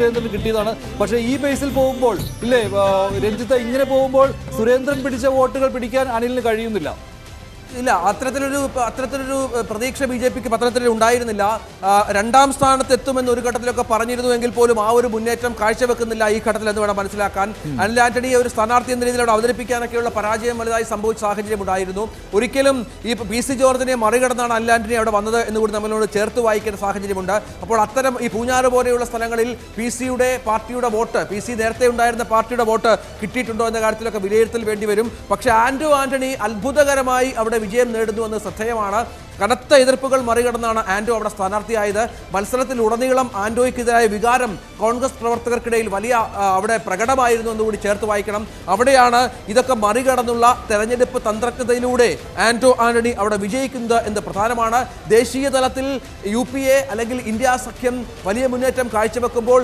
സുരേന്ദ്രന് കിട്ടിയതാണ്. പക്ഷേ ഈ ബേസിൽ പോകുമ്പോൾ ഇല്ലേ രഞ്ജിത്ത് ഇങ്ങനെ പോകുമ്പോൾ സുരേന്ദ്രൻ പിടിച്ച വോട്ടുകൾ പിടിക്കാൻ അനിലിന് കഴിയുന്നില്ല. ഇല്ല അത്തരത്തിലൊരു അത്തരത്തിലൊരു പ്രതീക്ഷ ബി ജെ പിക്ക് പത്രത്തിൽ ഉണ്ടായിരുന്നില്ല. രണ്ടാം സ്ഥാനത്ത് എത്തുമെന്ന് ഒരു ഘട്ടത്തിലൊക്കെ പറഞ്ഞിരുന്നുവെങ്കിൽ പോലും ആ ഒരു മുന്നേറ്റം കാഴ്ചവെക്കുന്നില്ല ഈ ഘട്ടത്തിൽ എന്ന് വേണം മനസ്സിലാക്കാൻ. അനിൽ ആന്റണിയെ ഒരു സ്ഥാനാർത്ഥി എന്ന രീതിയിൽ അവിടെ അവതരിപ്പിക്കാനൊക്കെയുള്ള പരാജയം വലുതായി സംഭവിച്ച സാഹചര്യം ഉണ്ടായിരുന്നു. ഒരിക്കലും ഈ പി സി ജോർജിനെ മറികടന്നാണ് അനിൽ ആന്റണി അവിടെ വന്നത് എന്ന് കൂടി നമ്മളോട് ചേർത്ത് വായിക്കേണ്ട സാഹചര്യമുണ്ട്. അപ്പോൾ അത്തരം ഈ പൂഞ്ഞാറ് പോലെയുള്ള സ്ഥലങ്ങളിൽ പി സിയുടെ പാർട്ടിയുടെ വോട്ട് പി സി നേരത്തെ ഉണ്ടായിരുന്ന പാർട്ടിയുടെ വോട്ട് കിട്ടിയിട്ടുണ്ടോ എന്ന കാര്യത്തിലൊക്കെ വിലയിരുത്തൽ വേണ്ടി വരും. പക്ഷേ ആന്റോ ആന്റണി അത്ഭുതകരമായി അവിടെ വിജയം നേടുന്നു എന്ന് ശ്രദ്ധേയമാണ്. കനത്ത എതിർപ്പുകൾ മറികടന്നാണ് ആൻഡോ അവിടെ സ്ഥാനാർത്ഥിയായത്. മത്സരത്തിൽ ഉടനീളം ആൻഡോയ്ക്കെതിരായ വികാരം കോൺഗ്രസ് പ്രവർത്തകർക്കിടയിൽ വലിയ അവിടെ പ്രകടമായിരുന്നു എന്നുകൂടി ചേർത്ത് വായിക്കണം. അവിടെയാണ് ഇതൊക്കെ മറികടന്നുള്ള തെരഞ്ഞെടുപ്പ് തന്ത്രജ്ഞതയിലൂടെ ആൻഡോ ആന്റണി അവിടെ വിജയിക്കുന്നത് എന്ന് പ്രധാനമാണ്. ദേശീയ തലത്തിൽ യു അല്ലെങ്കിൽ ഇന്ത്യ സഖ്യം വലിയ മുന്നേറ്റം കാഴ്ചവെക്കുമ്പോൾ